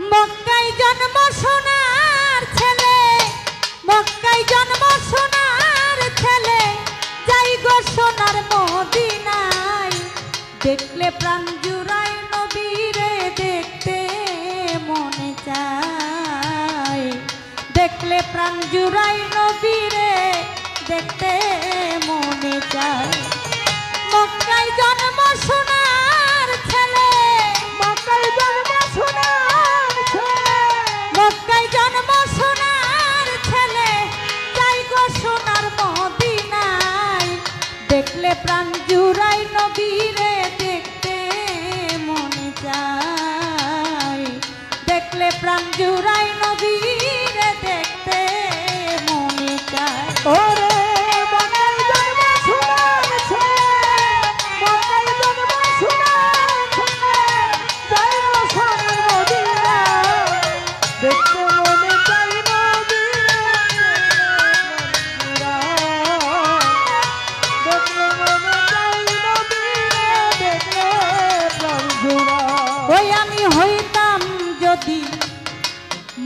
মক্কায় জন্ম ছেলে। মক্কায় জন্ম ছেলে। যাই গো সোনার মদিনায়। দেখলে প্রাণ জুড়াই নবীরে দেখতে মনে চায়। দেখলে প্রাণ জুড়াই নবীরে দেখতে মনে চায়। মক্কায় জন্ম সোনার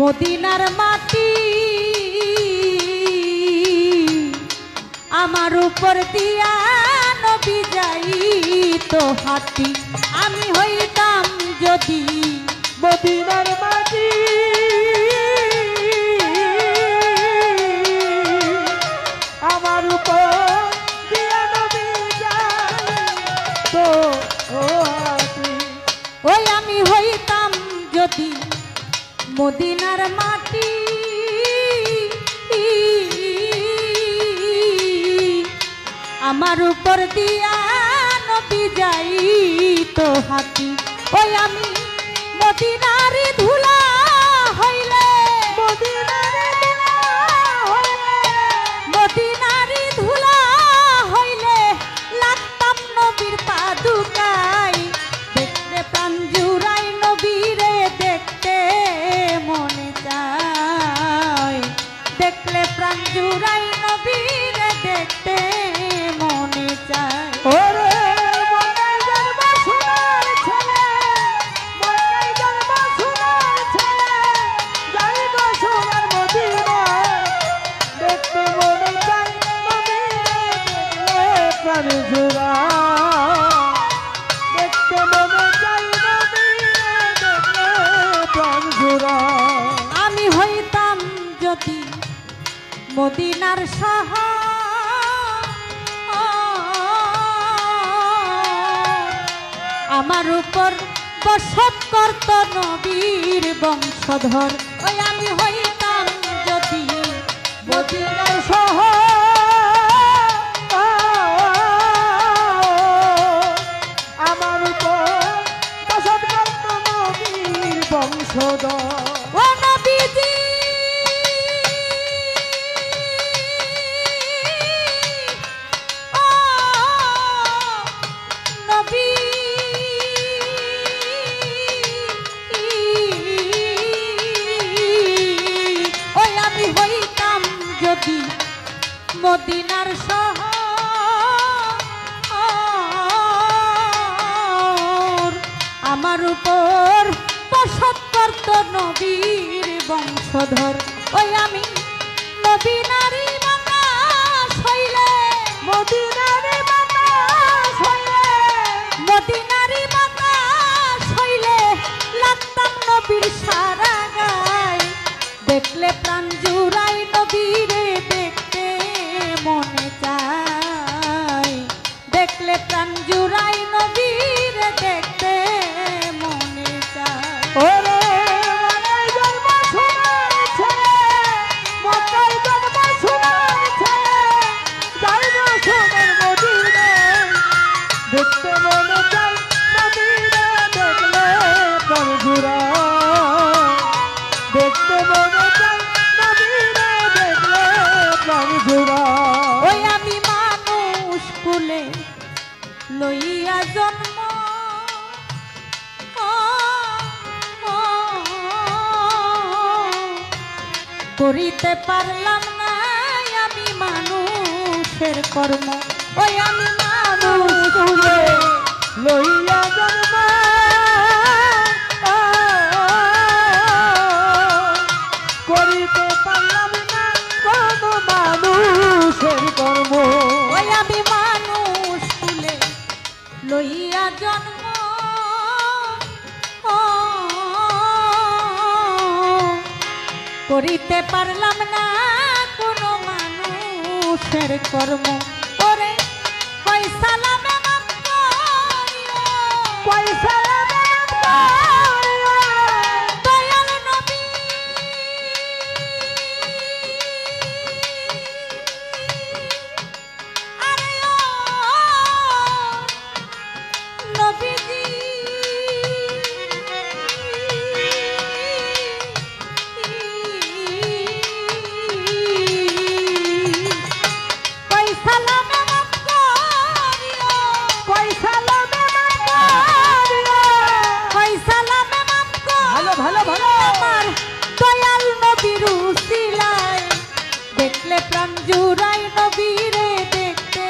মদিনার মাটি আমার উপর দিয়া নবী যাই তো হাতি। আমি হইতাম যদি মদিনার মাটি। মদিনার মাটি। আমার উপর দিয়া নবী যাই তো হাতি। ওই আমি মদিনারে ধুলা মদিনার সাহ আমার উপর বসত করত নবীর বংশধর। ওই আমি হইতাম যদি মদিনার সহ আমার উপর বসত করত নবীর বংশধর। মদিনার শহর। আমার উপর বসত করত নবীর বংশধর। ওই আমি নবী নারী বাতাস হইলে মদিনারে বাতাস হইলে মদিনারি বাতাস হইলে, লাগতাম নবীর সারা গায়। দেখলে প্রাণ করিতে পারলাম না, আমি মানুষের কর্ম। ওই আমি মানুষ লইয়া জন্ম। করিতে পারলাম না কোন মানুষের কর্ম। ওই আমি মানুষ তুলে লইয়া জন্ম। করিতে পারলাম না কোনো মানুষের কর্ম প্রাণ জুড়াই নবীরে দেখতে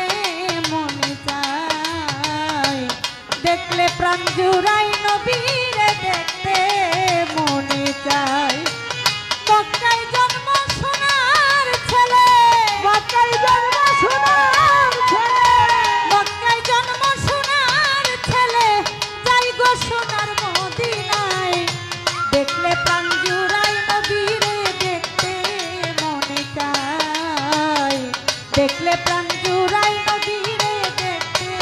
মনে চায় দেখলে প্রাণ জুড়াই নবীরে দেখতে মনে চায় দেখলে প্রাণ জুড়াই নবীরে দেখতে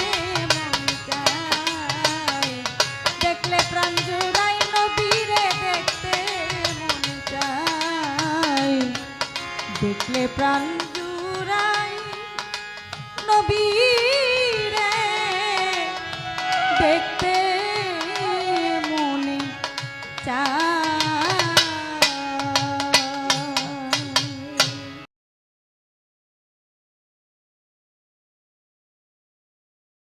মনে চায়। দেখলে প্রাণ জুড়াই নবীরে দেখতে মনে চায়। দেখলে প্রাণ জুড়াই নবী